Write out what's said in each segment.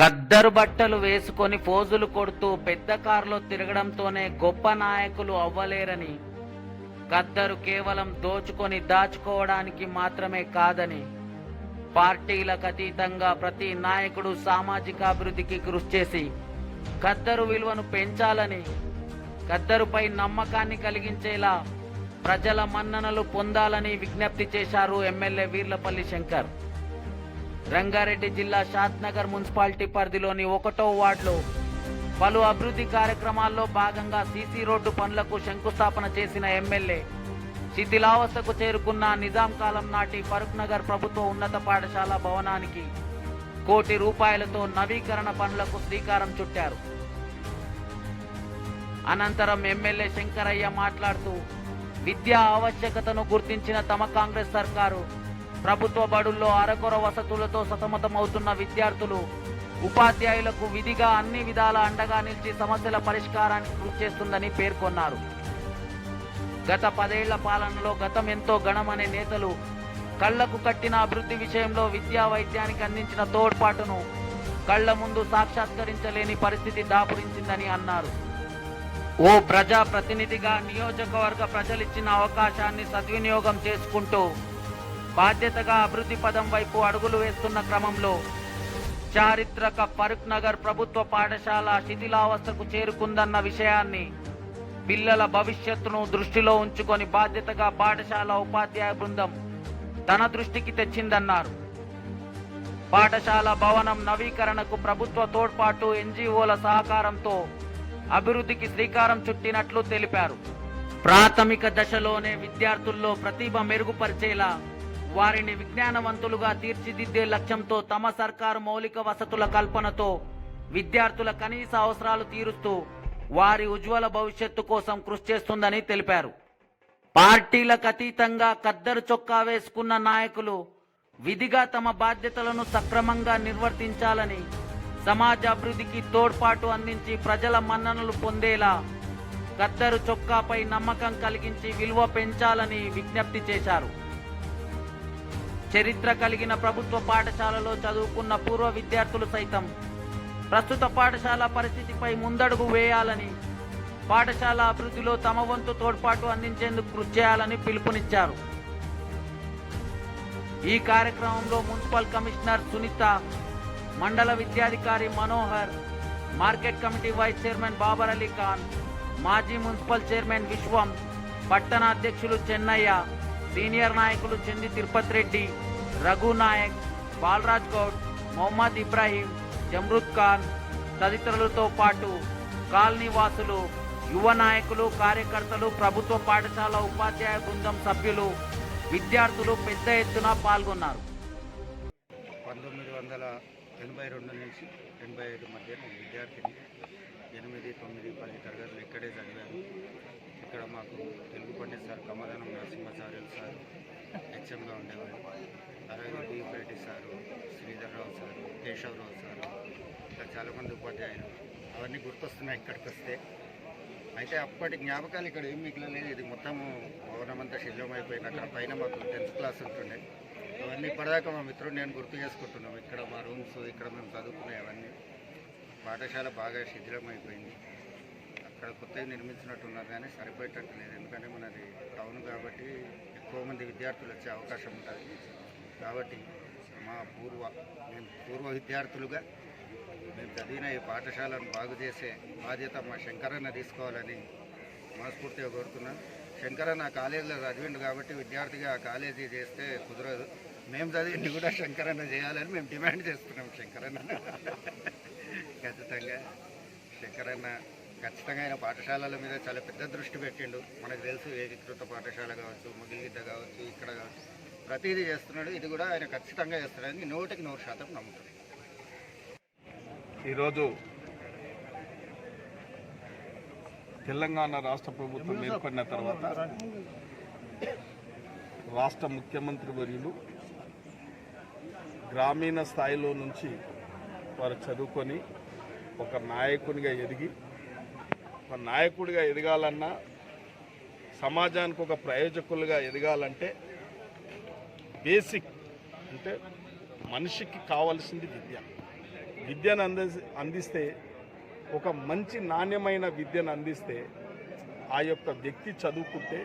ఖద్దరు బట్టలు వేసుకొని ఫోజులు కొడుతూ పెద్ద కారులో తిరగడంతోనే గొప్ప నాయకులు అవ్వలేరని ఖద్దరు కేవలం దోచుకొని దాచుకోవడానికి మాత్రమే కాదని పార్టీలకు అతీతంగా ప్రతి నాయకుడు సామాజిక అభివృద్ధికి కృషి చేసి ఖద్దరు విలువను పెంచాలని ఖద్దరుపై నమ్మకాన్ని కలిగించేలా ప్రజల మన్ననలు పొందాలని విజ్ఞప్తి చేశారు ఎమ్మెల్యే వీర్లపల్లి శంకర్. రంగారెడ్డి జిల్లా షాద్నగర్ మున్సిపాలిటీ పరిధిలోని ఒకటో వార్డులో పలు అభివృద్ధి కార్యక్రమాల్లో భాగంగా సీసీ రోడ్డు పనులకు శంకుస్థాపన చేసిన ఎమ్మెల్యే. శిథిలావస్థకు చేరుకున్న నిజాం కాలం నాటి ఫరూక్ నగర్ ప్రభుత్వ ఉన్నత పాఠశాల భవనానికి కోటి రూపాయలతో నవీకరణ పనులకు శ్రీకారం చుట్టారు. అనంతరం ఎమ్మెల్యే శంకరయ్య మాట్లాడుతూ విద్యా ఆవశ్యకతను గుర్తించిన తమ కాంగ్రెస్ సర్కారు ప్రభుత్వ బడుల్లో అరకొర వసతులతో సతమతమవుతున్న విద్యార్థులు ఉపాధ్యాయులకు విధిగా అన్ని విధాల అండగా నిలిచి సమస్యల పరిష్కారానికి కృషి చేస్తుందని పేర్కొన్నారు. గత పదేళ్ళ పాలనలో గతం ఎంతో గణమనే నేతలు కళ్ళకు కట్టిన అభివృద్ధి విషయంలో విద్యా వైద్యానికి అందించిన తోడ్పాటును కళ్ళ ముందు సాక్షాత్కరించలేని పరిస్థితి దాపురించిందని అన్నారు. ఓ ప్రజా ప్రతినిధిగా నియోజకవర్గ ప్రజలిచ్చిన అవకాశాన్ని సద్వినియోగం చేసుకుంటూ బాధ్యతగా అభివృద్ధి పదం వైపు అడుగులు వేస్తున్న క్రమంలో చారిత్రక ఫరూక్ నగర్ ప్రభుత్వ పాఠశాల శిథిలావస్థకు చేరుకుందన్న విషయాన్ని పిల్లల భవిష్యత్తును దృష్టిలో ఉంచుకొని బాధ్యతగా పాఠశాల ఉపాధ్యాయ బృందం తన దృష్టికి తెచ్చిందన్నారు. పాఠశాల భవనం నవీకరణకు ప్రభుత్వ తోడ్పాటు ఎన్జిఓల సహకారంతో అభివృద్ధికి శ్రీకారం చుట్టినట్లు తెలిపారు. ప్రాథమిక దశలోనే విద్యార్థుల్లో ప్రతిభ మెరుగుపరిచేలా వారిని విజ్ఞానవంతులుగా తీర్చిదిద్దే లక్ష్యంతో తమ సర్కారు మౌలిక వసతుల కల్పనతో విద్యార్థుల కనీస అవసరాలు తీరుస్తూ వారి ఉజ్వల భవిష్యత్తు కోసం కృషి చేస్తుందని తెలిపారు. పార్టీలకు అతీతంగా కద్దరు చొక్కా వేసుకున్న నాయకులు విధిగా తమ బాధ్యతలను సక్రమంగా నిర్వర్తించాలని సమాజ అభివృద్ధికి తోడ్పాటు అందించి ప్రజల మన్ననలు పొందేలా కద్దరు చొక్కాపై నమ్మకం కలిగించి విలువ పెంచాలని విజ్ఞప్తి చేశారు. చరిత్ర కలిగిన ప్రభుత్వ పాఠశాలలో చదువుకున్న పూర్వ విద్యార్థులు సైతం ప్రస్తుత పాఠశాల పరిస్థితిపై ముందడుగు వేయాలని పాఠశాల అభివృద్ధిలో తమ వంతు తోడ్పాటు అందించేందుకు కృషి చేయాలని పిలుపునిచ్చారు. ఈ కార్యక్రమంలో మున్సిపల్ కమిషనర్ సునీత మండల విద్యాధికారి Manohar market committee vice chairman Babar Ali Khan మాజీ మున్సిపల్ చైర్మన్ విశ్వం పట్టణ అధ్యక్షులు చెన్నయ్య సీనియర్ నాయకులు చెంది తిరుపతి రెడ్డి రఘు నాయక్ బాలరాజ్ గౌడ్ మొహమ్మద్ ఇబ్రాహీం జమ్రుద్ ఖాన్ తదితరులతో పాటు కాలనీవాసులు యువ నాయకులు కార్యకర్తలు ప్రభుత్వ పాఠశాల ఉపాధ్యాయ బృందం సభ్యులు విద్యార్థులు పెద్ద ఎత్తున పాల్గొన్నారు. పంతొమ్మిది వందల ఎనభై రెండు నుంచి ఎనభై ఐదు మధ్య విద్యార్థిని ఎనిమిది తొమ్మిది పది తరగతులు ఇక్కడే చదివాను ఇక్కడ మాకు తెలుగు పండిత్ సార్ కమలనం నరసింహాచార్యులు సార్ హెచ్ఎంగా ఉండేవారు. అలాగే బీపేటి sir Sridhar Rao sir Keshava Rao sir ఇంకా చాలామంది ఉపాధ్యాయులు. అవన్నీ గుర్తొస్తున్నాయి ఇక్కడికి వస్తే. అయితే అప్పటి జ్ఞాపకాలు ఇక్కడ ఏం మిగిలలేదు ఇది మొత్తము భవనం అంతా అయిపోయింది. అక్కడ పైన మాకు టెన్త్ క్లాస్ ఉంటుండే. అవన్నీ ఇప్పటిదాకా మా మిత్రుడు నేను గుర్తు చేసుకుంటున్నాం. ఇక్కడ మా రూమ్స్ ఇక్కడ మేము చదువుకునే అవన్నీ. పాఠశాల బాగా శిథిలమైపోయింది. అక్కడ కొత్తగా నిర్మించినట్టున్నారు కానీ సరిపోయేటట్టు లేదు ఎందుకంటే మనది టౌన్ కాబట్టి ఎక్కువ మంది విద్యార్థులు వచ్చే అవకాశం ఉంటుంది. కాబట్టి మా పూర్వ మేము పూర్వ విద్యార్థులుగా మేము చదివిన ఈ పాఠశాలను బాగు చేసే బాధ్యత మా శంకరన్న తీసుకోవాలని మనస్ఫూర్తిగా కోరుతున్నాను శంకరన్న ఆ కాలేజీలో చదివిండు కాబట్టి విద్యార్థిగా ఆ కాలేజీ చేస్తే కుదరదు. మేము చదివిండి కూడా శంకరన్న చేయాలని మేము డిమాండ్ చేస్తున్నాం శంకరన్న ఖచ్చితంగా శంకరన్న ఖచ్చితంగా ఆయన పాఠశాలల మీద చాలా పెద్ద దృష్టి పెట్టిండు. మనకు తెలుసు ఏకీకృత పాఠశాల కావచ్చు ముగిలిగిద్ద కావచ్చు ఇక్కడ కావచ్చు. ప్రతిదీ చేస్తున్నాడు. ఇది కూడా ఆయన ఖచ్చితంగా చేస్తాడని నూటికి నూరు శాతం నమ్ముతుంది ఈరోజు తెలంగాణ రాష్ట్ర ప్రభుత్వం ఏర్పడిన తర్వాత రాష్ట్ర ముఖ్యమంత్రి వర్యులు గ్రామీణ స్థాయిలో నుంచి వారు చదువుకొని ఒక నాయకునిగా ఎదిగి ఒక నాయకుడిగా ఎదగాలన్నా సమాజానికి ఒక ప్రయోజకులుగా ఎదగాలంటే బేసిక్ అంటే మనిషికి కావాల్సింది విద్య. విద్యను అంది అందిస్తే ఒక మంచి నాణ్యమైన విద్యను అందిస్తే ఆ యొక్క వ్యక్తి చదువుకుంటే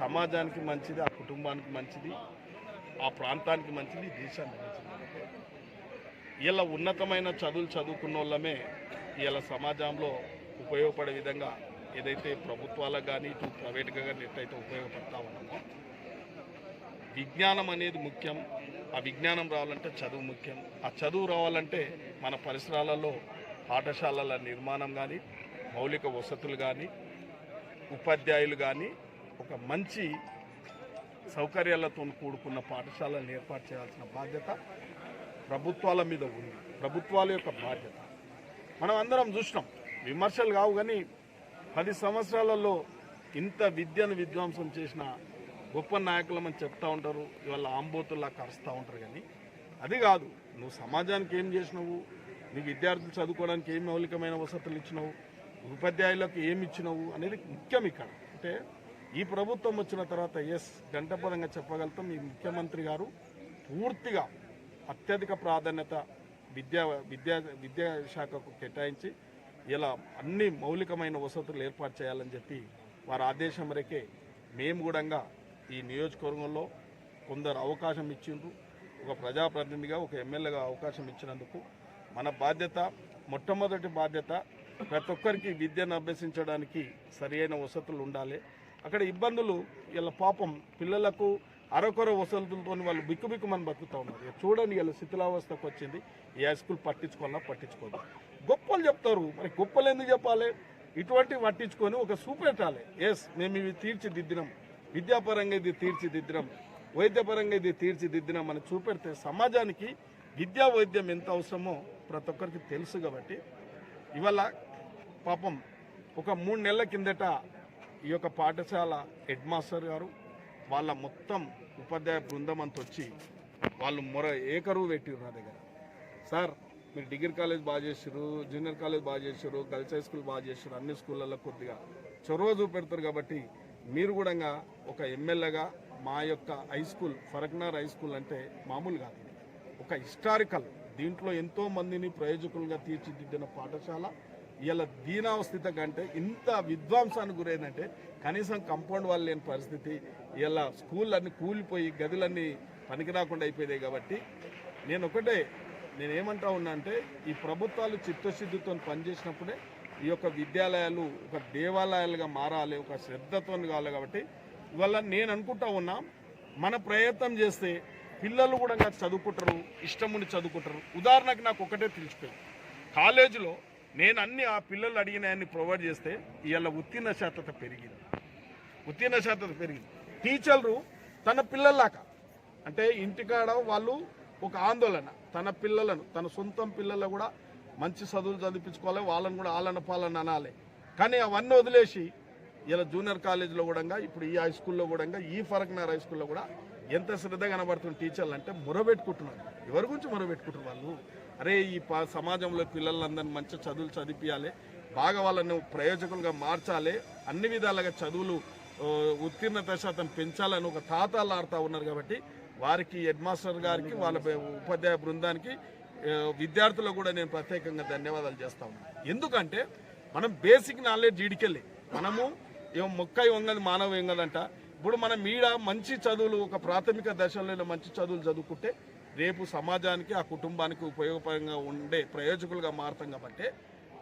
సమాజానికి మంచిది ఆ కుటుంబానికి మంచిది ఆ ప్రాంతానికి మంచిది దేశానికి మంచిది. ఇలా ఉన్నతమైన చదువులు చదువుకున్న వాళ్ళమే ఇలా సమాజంలో ఉపయోగపడే విధంగా ఏదైతే ప్రభుత్వాలకు కానీ ఇటు ప్రైవేట్గా కానీ ఎట్లయితే ఉపయోగపడతా ఉన్నామో విజ్ఞానం అనేది ముఖ్యం. ఆ విజ్ఞానం రావాలంటే చదువు ముఖ్యం. ఆ చదువు రావాలంటే మన పరిసరాలలో పాఠశాలల నిర్మాణం కానీ మౌలిక వసతులు కానీ ఉపాధ్యాయులు కానీ ఒక మంచి సౌకర్యాలతో కూడుకున్న పాఠశాలను ఏర్పాటు చేయాల్సిన బాధ్యత ప్రభుత్వాల మీద ఉంది. ప్రభుత్వాల యొక్క బాధ్యత. మనం అందరం చూసినాం. విమర్శలు కావు కానీ పది సంవత్సరాలలో ఇంత విద్యను విధ్వంసం చేసిన గొప్ప నాయకులమని చెప్తా ఉంటారు. ఇవాళ ఆంబోతుల్లా కరుస్తూ ఉంటారు కానీ అది కాదు. నువ్వు సమాజానికి ఏం చేసినావు? నీ విద్యార్థులు చదువుకోవడానికి ఏం మౌలికమైన వసతులు ఇచ్చినావు? ఉపాధ్యాయులకు ఏమి ఇచ్చినావు అనేది ముఖ్యం ఇక్కడ. అంటే ఈ ప్రభుత్వం వచ్చిన తర్వాత ఎస్ గంటపదంగా చెప్పగలుగుతాం. ఈ ముఖ్యమంత్రి గారు పూర్తిగా అత్యధిక ప్రాధాన్యత విద్యా విద్యా విద్యాశాఖకు కేటాయించి ఇలా అన్ని మౌలికమైన వసతులు ఏర్పాటు చేయాలని చెప్పి వారి ఆదేశం మేరకే మేము కూడా ఈ నియోజకవర్గంలో కొందరు అవకాశం ఇచ్చిండ్రు. ఒక ప్రజాప్రతినిధిగా ఒక ఎమ్మెల్యేగా అవకాశం ఇచ్చినందుకు మన బాధ్యత మొట్టమొదటి బాధ్యత ప్రతి ఒక్కరికి విద్యను అభ్యసించడానికి సరియైన వసతులు ఉండాలి. అక్కడ ఇబ్బందులు ఇలా పాపం పిల్లలకు అరకొర వసతులతో వాళ్ళు బిక్కుబిక్కుమని బతుకుతూ ఉన్నారు. ఇక చూడండి ఇలా శిథిలావస్థకు వచ్చింది. ఈ హై స్కూల్ పట్టించుకోవాలా పట్టించుకోదు. గొప్పలు చెప్తారు. మరి గొప్పలు ఎందుకు చెప్పాలి? ఇటువంటి పట్టించుకొని ఒక చూపెట్టాలి ఎస్ మేము ఇవి తీర్చిదిద్దినాం. విద్యాపరంగా ఇది తీర్చిదిద్దినాం. వైద్యపరంగా ఇది తీర్చిదిద్దినాం అని చూపెడితే సమాజానికి విద్యా వైద్యం ఎంత అవసరమో ప్రతి ఒక్కరికి తెలుసు కాబట్టి ఇవాళ పాపం ఒక మూడు నెలల కిందట ఈ యొక్క పాఠశాల హెడ్ మాస్టర్ గారు వాళ్ళ మొత్తం ఉపాధ్యాయ బృందం అంత వచ్చి వాళ్ళు మొర ఏకరువు పెట్టిరు నా దగ్గర. సార్ మీరు డిగ్రీ కాలేజ్ బాగా చేసారు జూనియర్ కాలేజ్ బాగా చేసారు గర్ల్స్ హై స్కూల్ బాగా చేసారు అన్ని స్కూళ్ళల్లో కొద్దిగా చొరవ చూపెడతారు కాబట్టి మీరు కూడా ఒక ఎమ్మెల్యేగా మా యొక్క high school Farooqnagar high school అంటే మామూలు కాదు ఒక హిస్టారికల్ దీంట్లో ఎంతో మందిని ప్రయోజకులుగా తీర్చిదిద్దిన పాఠశాల ఇలా దీనావస్థిత కంటే ఇంత విద్వాంసానికి గురైందంటే కనీసం కంపౌండ్ వాళ్ళు లేని పరిస్థితి. ఇలా స్కూల్ కూలిపోయి గదులన్నీ పనికి రాకుండా అయిపోయాయి కాబట్టి నేను ఒకటే నేను ఉన్నా అంటే ఈ ప్రభుత్వాలు చిత్తశుద్ధితో పనిచేసినప్పుడే ఈ యొక్క విద్యాలయాలు ఒక దేవాలయాలుగా మారాలి ఒక శ్రద్ధతో కావాలి కాబట్టి ఇవాళ నేను అనుకుంటా ఉన్నా మన ప్రయత్నం చేస్తే పిల్లలు కూడా చదువుకుంటారు ఇష్టం ఉండి చదువుకుంటారు. ఉదాహరణకు నాకు ఒకటే తెలిసిపోయింది. కాలేజీలో నేను అన్ని ఆ పిల్లలు అడిగినాయన్ని ప్రొవైడ్ చేస్తే ఇవాళ ఉత్తీర్ణ శాతత పెరిగింది. ఉత్తీర్ణ శాతత పెరిగింది. టీచర్లు తన పిల్లల్లాక అంటే ఇంటికాడ వాళ్ళు ఒక ఆందోళన. తన పిల్లలను తన సొంతం పిల్లలు కూడా మంచి చదువులు చదివించుకోవాలి వాళ్ళని కూడా ఆలన పాలన అనాలి. కానీ అవన్నీ వదిలేసి ఇలా జూనియర్ కాలేజీలో కూడా ఇప్పుడు ఈ హై స్కూల్లో కూడా ఈ ఫరక్నార్ హై స్కూల్లో కూడా ఎంత శ్రద్ధ కనబడుతున్న టీచర్లు అంటే మొరబెట్టుకుంటున్నారు. ఎవరి గురించి మొరబెట్టుకుంటారు వాళ్ళు? అరే ఈ ప- సమాజంలో పిల్లలందరినీ మంచి చదువులు చదివించాలి బాగా వాళ్ళను ప్రయోజకులుగా మార్చాలి అన్ని విధాలుగా చదువులు ఉత్తీర్ణత శాతం పెంచాలని ఒక తాతాలు ఆడుతూ ఉన్నారు కాబట్టి వారికి హెడ్ మాస్టర్ గారికి వాళ్ళ ఉపాధ్యాయ బృందానికి విద్యార్థులకు కూడా నేను ప్రత్యేకంగా ధన్యవాదాలు చేస్తా ఉన్నాను ఎందుకంటే మనం బేసిక్ నాలెడ్జ్ ఇడికెళ్ళి మనము ఏం మొక్క వంగది మానవ వంగదంట. ఇప్పుడు మనం మీడ మంచి చదువులు ఒక ప్రాథమిక దశలో మంచి చదువులు చదువుకుంటే రేపు సమాజానికి ఆ కుటుంబానికి ఉపయోగపరంగా ఉండే ప్రయోజకులుగా మారుతాం కాబట్టి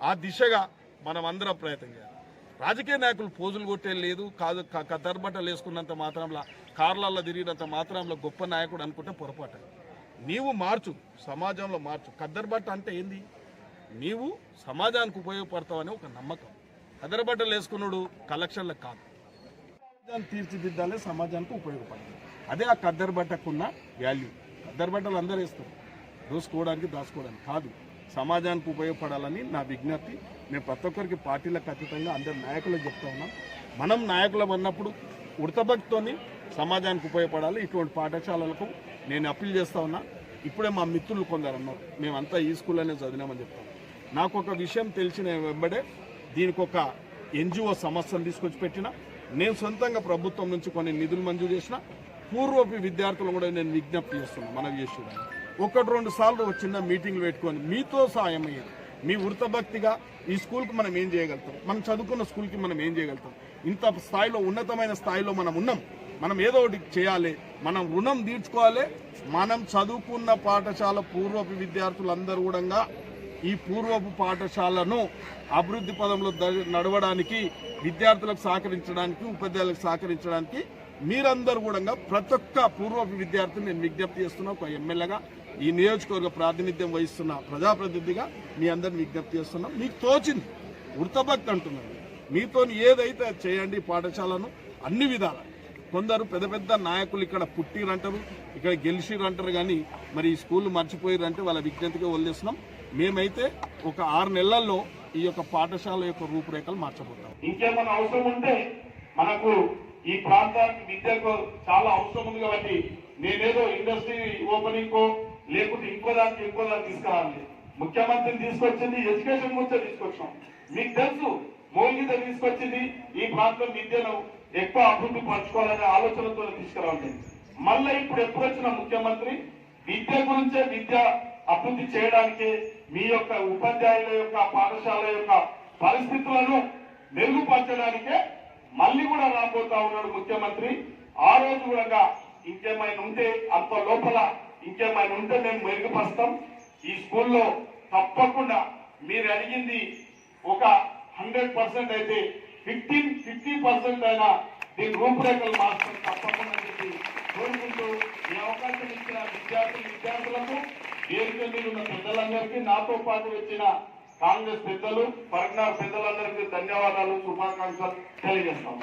ఆ దిశగా మనం అందరం ప్రయత్నం చేయాలి. రాజకీయ నాయకులు పోజులు కొట్టే లేదు కాదు క- కద్దరు బట్టలు వేసుకున్నంత మాత్రంలో కార్లలో తిరిగినంత మాత్రంలో గొప్ప నాయకుడు అనుకుంటే పొరపాటు. నీవు మార్చు సమాజంలో మార్చు. కద్దరు బట్ట అంటే ఏంది? నీవు సమాజానికి ఉపయోగపడతావని ఒక నమ్మకం. కద్దరు బట్టలు వేసుకున్నాడు కలెక్షన్లకు కాదు. సమాజాన్ని తీర్చిదిద్దాలే సమాజానికి ఉపయోగపడాలి అదే ఆ కద్దరు బట్టకున్న వాల్యూ కద్దరు బట్టలు అందరూ వేస్తారు. దోసుకోవడానికి దాచుకోవడానికి కాదు. సమాజానికి ఉపయోగపడాలని నా విజ్ఞప్తి. నేను ప్రతి ఒక్కరికి పార్టీలకు అతీతంగా అందరి నాయకులకు చెప్తా ఉన్నాం. మనం నాయకులం అన్నప్పుడు ఉడతభక్తితోని సమాజానికి ఉపయోగపడాలి. ఇటువంటి పాఠశాలలకు నేను అప్పీల్ చేస్తా ఉన్నా. ఇప్పుడే మా మిత్రులు కొందరు అన్నారు. మేమంతా ఈ స్కూల్లోనే చదివినామని చెప్తాం నాకు ఒక విషయం తెలిసిన వెంబడే దీనికి ఒక ఎన్జిఓ సమస్యను తీసుకొచ్చి పెట్టిన. నేను సొంతంగా ప్రభుత్వం నుంచి కొన్ని నిధులు మంజూరు చేసిన. పూర్వపు విద్యార్థులు కూడా నేను విజ్ఞప్తి చేస్తున్నాను మనవి చేసి ఒకటి రెండు సార్లు చిన్న మీటింగ్లు పెట్టుకొని మీతో సాయం అయ్యేది. మీ వృత్తభక్తిగా ఈ స్కూల్కి మనం ఏం చేయగలుగుతాం? మనం చదువుకున్న స్కూల్కి మనం ఏం చేయగలుగుతాం? ఇంత స్థాయిలో ఉన్నతమైన స్థాయిలో మనం ఉన్నాం. మనం ఏదో ఒకటి చేయాలి. మనం రుణం తీర్చుకోవాలి. మనం చదువుకున్న పాఠశాల పూర్వపు విద్యార్థులందరూ కూడా ఈ పూర్వపు పాఠశాలను అభివృద్ధి పదంలో నడవడానికి విద్యార్థులకు సహకరించడానికి ఉపాధ్యాయులకు సహకరించడానికి మీరందరూ కూడా ప్రతి ఒక్క పూర్వ విద్యార్థిని నేను విజ్ఞప్తి చేస్తున్నా ఒక ఎమ్మెల్యేగా ఈ నియోజకవర్గ ప్రాతినిధ్యం వహిస్తున్న ప్రజాప్రతినిధిగా మీ అందరిని విజ్ఞప్తి చేస్తున్నాం. మీకు తోచింది వృతభక్తి అంటున్నారు. మీతో ఏదైతే చేయండి పాఠశాలను అన్ని విధాలు. కొందరు పెద్ద పెద్ద నాయకులు ఇక్కడ పుట్టిరంటారు ఇక్కడ గెలిచిరంటారు కానీ మరి ఈ స్కూల్ మర్చిపోయిరంటే వాళ్ళ విజ్ఞతగా వదిలేస్తున్నాం. మేమైతే ఒక ఆరు నెలల్లో ఈ యొక్క పాఠశాల యొక్క రూపురేఖలు మార్చబోతాం. ఇంకేమైనా అవసరం ఉంటే మనకు ఈ ప్రాంతానికి విద్యకు చాలా అవసరం ఉంది కాబట్టి నేనేదో ఇండస్ట్రీ ఓపెనింగ్ కో లేకుంటే ఇంకో దానికి ఇంకో దానికి తీసుకురావాలి. ముఖ్యమంత్రిని తీసుకొచ్చింది ఎడ్యుకేషన్ గురించి తీసుకొచ్చాం మీకు తెలుసు మోహిత తీసుకొచ్చింది ఈ ప్రాంతం విద్యను ఎక్కువ అభివృద్ధి పరచుకోవాలనే ఆలోచనతో తీసుకురావాలి. మళ్ళీ ఇప్పుడు ఎప్పుడు వచ్చిన ముఖ్యమంత్రి? విద్య గురించే విద్య అభివృద్ధి చేయడానికి మీ యొక్క ఉపాధ్యాయుల యొక్క పాఠశాల యొక్క పరిస్థితులను మెరుగుపరచడానికే మళ్ళీ కూడా రాబోతా ఉన్నాడు ముఖ్యమంత్రి. ఆ రోజు కూడా ఇంకేమైనా ఉంటే అంత లోపల ఇంకేమైనా ఉంటే మేము మెరుగుపరుస్తాం. ఈ స్కూల్లో తప్పకుండా మీరు అడిగింది ఒక హండ్రెడ్ పర్సెంట్ అయితే ఫిఫ్టీన్ ఫిఫ్టీ పర్సెంట్ అయినా దీని రూపురేఖలు మార్చడం తప్పకుండా చెప్పి కోరుకుంటూ ఈ అవకాశం ఇచ్చిన విద్యార్థులు విద్యార్థులకు ఏరుకెళ్ళి ఉన్న పెద్దలందరికీ నాతో పాటు వచ్చిన కాంగ్రెస్ పెద్దలు పరిజ్ఞాన పెద్దలందరికీ ధన్యవాదాలు శుభాకాంక్షలు తెలియజేస్తాము.